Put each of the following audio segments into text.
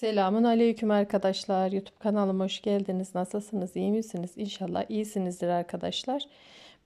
Selamun aleyküm arkadaşlar. YouTube kanalıma hoş geldiniz. Nasılsınız? İyi misiniz? İnşallah iyisinizdir arkadaşlar.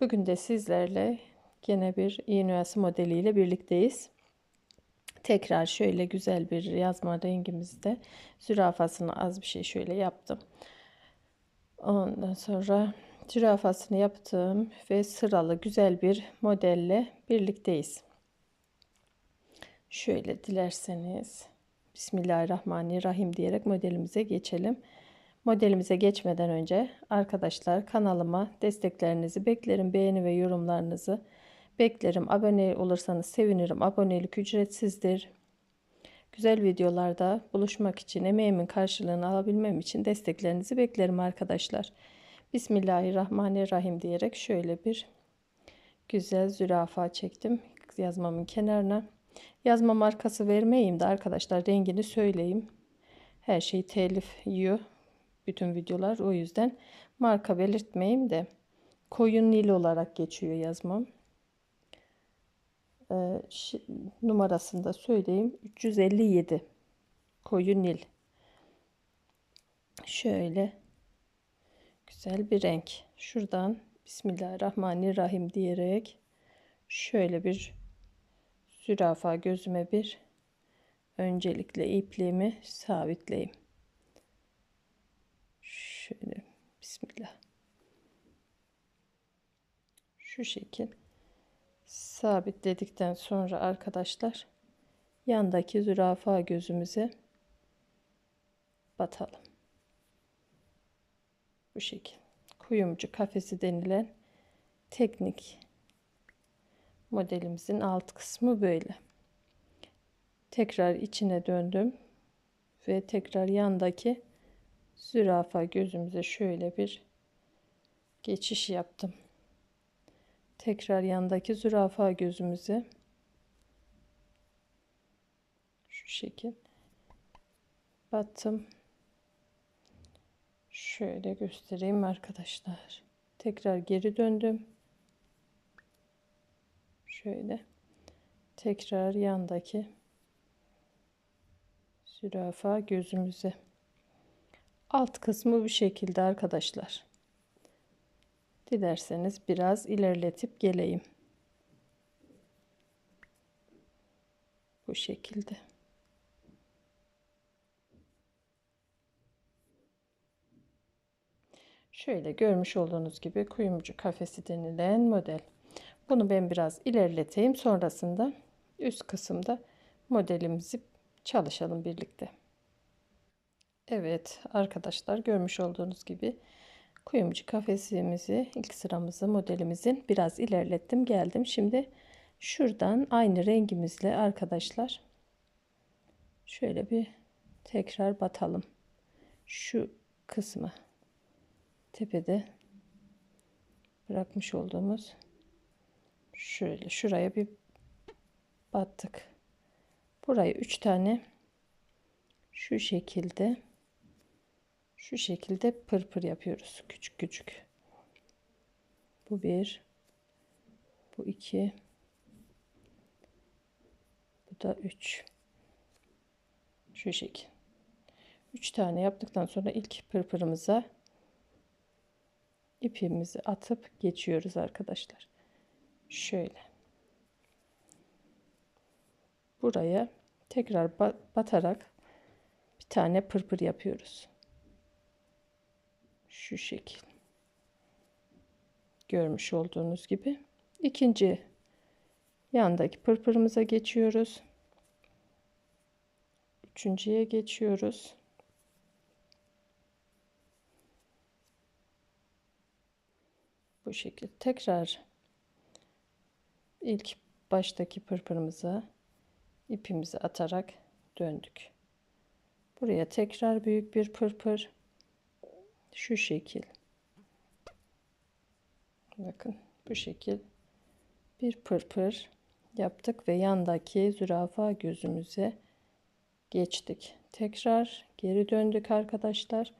Bugün de sizlerle yine bir iğne oyası modeliyle birlikteyiz. Tekrar şöyle güzel bir yazma rengimizde zürafasını az bir şey şöyle yaptım. Ondan sonra zürafasını yaptım ve sıralı güzel bir modelle birlikteyiz. Şöyle dilerseniz Bismillahirrahmanirrahim diyerek modelimize geçelim. Modelimize geçmeden önce arkadaşlar kanalıma desteklerinizi beklerim. Beğeni ve yorumlarınızı beklerim. Abone olursanız sevinirim. Abonelik ücretsizdir. Güzel videolarda buluşmak için emeğimin karşılığını alabilmem için desteklerinizi beklerim arkadaşlar. Bismillahirrahmanirrahim diyerek şöyle bir güzel zürafa çektim yazmamın kenarına. Yazma markası vermeyeyim de arkadaşlar rengini söyleyeyim. Her şey telif yiyor. Bütün videolar o yüzden marka belirtmeyeyim de koyun nil olarak geçiyor yazmam. Ee, numarasını da söyleyeyim. 357 koyun nil. Şöyle güzel bir renk. Şuradan Bismillahirrahmanirrahim diyerek şöyle bir zürafa gözüme bir öncelikle ipliğimi sabitleyeyim. Şöyle bismillah. Şu şekil sabitledikten sonra arkadaşlar yandaki zürafa gözümüze batalım. Bu şekil. Kuyumcu kafesi denilen teknik modelimizin alt kısmı böyle. Tekrar içine döndüm ve tekrar yandaki zürafa gözümüze şöyle bir geçiş yaptım. Tekrar yandaki zürafa gözümüze şu şekil battım. Şöyle göstereyim arkadaşlar. Tekrar geri döndüm şöyle tekrar yandaki zürafa gözümüze. Alt kısmı bu şekilde arkadaşlar. Dilerseniz biraz ilerletip geleyim. Bu şekilde. Şöyle görmüş olduğunuz gibi kuyumcu kafesi denilen model bunu ben biraz ilerleteyim. Sonrasında üst kısımda modelimizi çalışalım birlikte. Evet arkadaşlar görmüş olduğunuz gibi kuyumcu kafesimizi ilk sıramızı modelimizin biraz ilerlettim geldim. Şimdi şuradan aynı rengimizle arkadaşlar şöyle bir tekrar batalım. Şu kısmı tepede bırakmış olduğumuz şöyle şuraya bir battık. Burayı üç tane şu şekilde şu şekilde pırpır yapıyoruz. Küçük küçük. Bu bir. Bu iki. Bu da üç. Şu şekil. Üç tane yaptıktan sonra ilk pırpırımıza ipimizi atıp geçiyoruz arkadaşlar şöyle. Buraya tekrar batarak bir tane pırpır yapıyoruz. Şu şekil. Görmüş olduğunuz gibi ikinci yandaki pırpırımıza geçiyoruz. Üçüncüye geçiyoruz. Bu şekilde tekrar ilk baştaki pırpırımıza ipimizi atarak döndük. Buraya tekrar büyük bir pırpır şu şekil. Bakın bu şekil bir pırpır yaptık ve yandaki zürafa gözümüze geçtik. Tekrar geri döndük arkadaşlar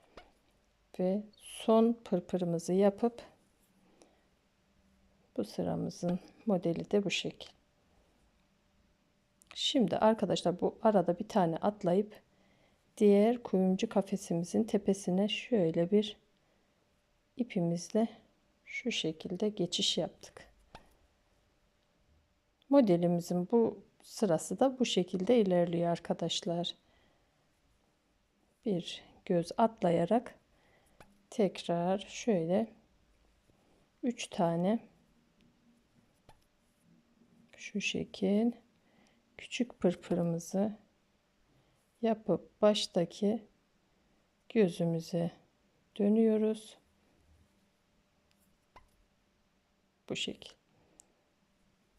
ve son pırpırımızı yapıp bu sıramızın modeli de bu şekil. Şimdi arkadaşlar bu arada bir tane atlayıp diğer kuyumcu kafesimizin tepesine şöyle bir ipimizle şu şekilde geçiş yaptık. Modelimizin bu sırası da bu şekilde ilerliyor arkadaşlar. Bir göz atlayarak tekrar şöyle 3 tane şu şekil küçük pırpırımızı yapıp baştaki gözümüze dönüyoruz. Bu şekil.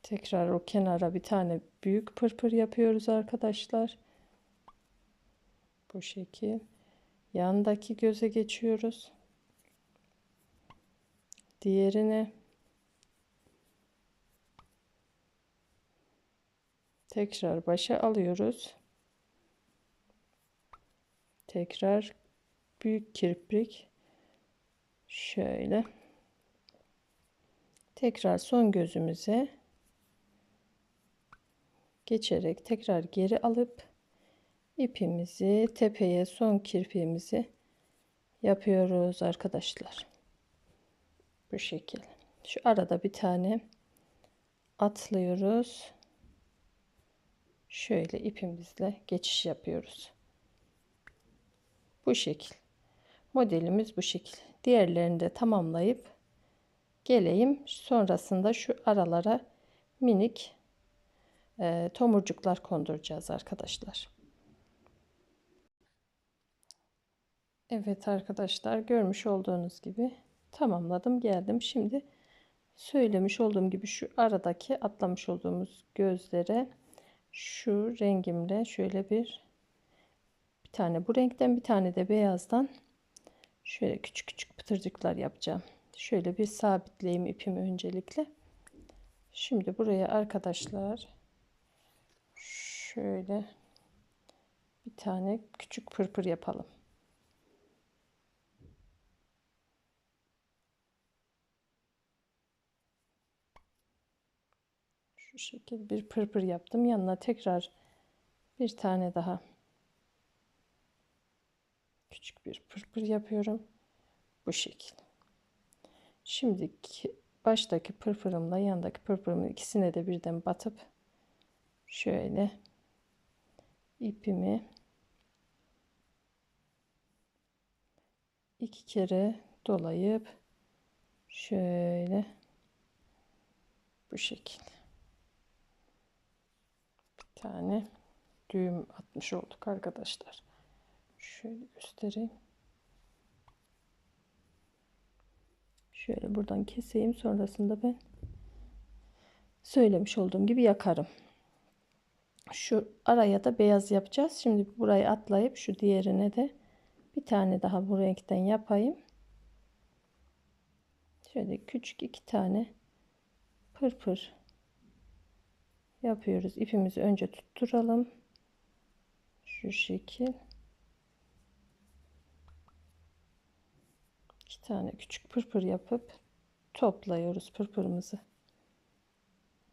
Tekrar o kenara bir tane büyük pırpır yapıyoruz arkadaşlar. Bu şekil. Yandaki göze geçiyoruz. Diğerine tekrar başa alıyoruz. Tekrar büyük kirpik şöyle tekrar son gözümüze geçerek tekrar geri alıp ipimizi tepeye son kirpiğimizi yapıyoruz arkadaşlar. Bu şekil. Şu arada bir tane atlıyoruz. Şöyle ipimizle geçiş yapıyoruz. Bu şekil. Modelimiz bu şekil. Diğerlerini de tamamlayıp geleyim. Sonrasında şu aralara minik e, tomurcuklar konduracağız arkadaşlar. Evet arkadaşlar görmüş olduğunuz gibi tamamladım geldim. Şimdi söylemiş olduğum gibi şu aradaki atlamış olduğumuz gözlere şu rengimle şöyle bir bir tane bu renkten bir tane de beyazdan şöyle küçük küçük pıtırcıklar yapacağım. Şöyle bir sabitleyeyim ipimi öncelikle. Şimdi buraya arkadaşlar şöyle bir tane küçük pırpır yapalım. Şu şekil bir pırpır yaptım. Yanına tekrar bir tane daha küçük bir pırpır yapıyorum. Bu şekil. Şimdi baştaki pırpırımla yandaki pırpırımın ikisine de birden batıp şöyle ipimi iki kere dolayıp şöyle bu şekil bir tane düğüm atmış olduk arkadaşlar şöyle göstereyim şöyle buradan keseyim sonrasında ben söylemiş olduğum gibi yakarım şu araya da beyaz yapacağız. Şimdi burayı atlayıp şu diğerine de bir tane daha bu renkten yapayım. Şöyle küçük iki tane pırpır yapıyoruz. İpimizi önce tutturalım. Şu şekil. iki tane küçük pırpır yapıp toplayıyoruz pırpırımızı.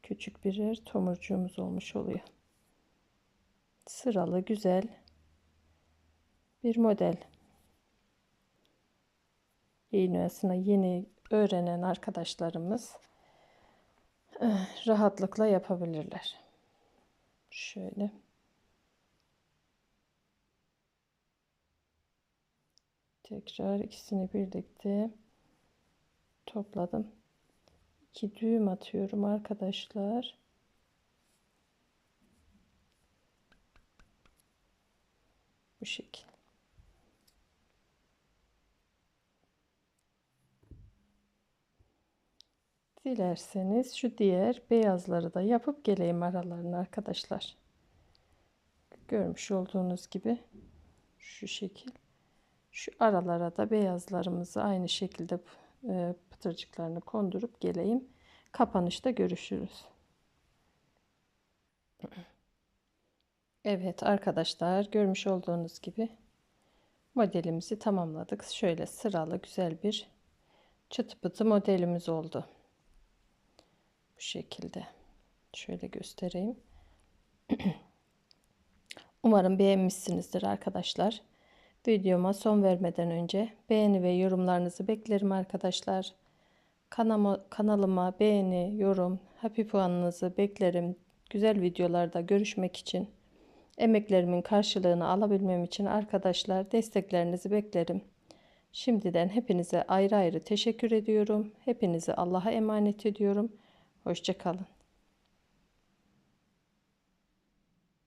Küçük birer tomurcuğumuz olmuş oluyor sıralı güzel bir model. İğne yeni öğrenen arkadaşlarımız rahatlıkla yapabilirler. Şöyle. Tekrar ikisini birlikte topladım. İki düğüm atıyorum arkadaşlar. Bu şekil. Dilerseniz şu diğer beyazları da yapıp geleyim aralarına arkadaşlar. Görmüş olduğunuz gibi şu şekil. Şu aralara da beyazlarımızı aynı şekilde e, pıtırcıklarını kondurup geleyim. Kapanışta görüşürüz. Evet arkadaşlar görmüş olduğunuz gibi modelimizi tamamladık. Şöyle sıralı güzel bir çıtı pıtı modelimiz oldu. Bu şekilde. Şöyle göstereyim. Umarım beğenmişsinizdir arkadaşlar. Videoma son vermeden önce beğeni ve yorumlarınızı beklerim arkadaşlar. Kanama, kanalıma beğeni, yorum, happy puanınızı beklerim. Güzel videolarda görüşmek için, emeklerimin karşılığını alabilmem için arkadaşlar desteklerinizi beklerim. Şimdiden hepinize ayrı ayrı teşekkür ediyorum. Hepinizi Allah'a emanet ediyorum. Hoşçakalın.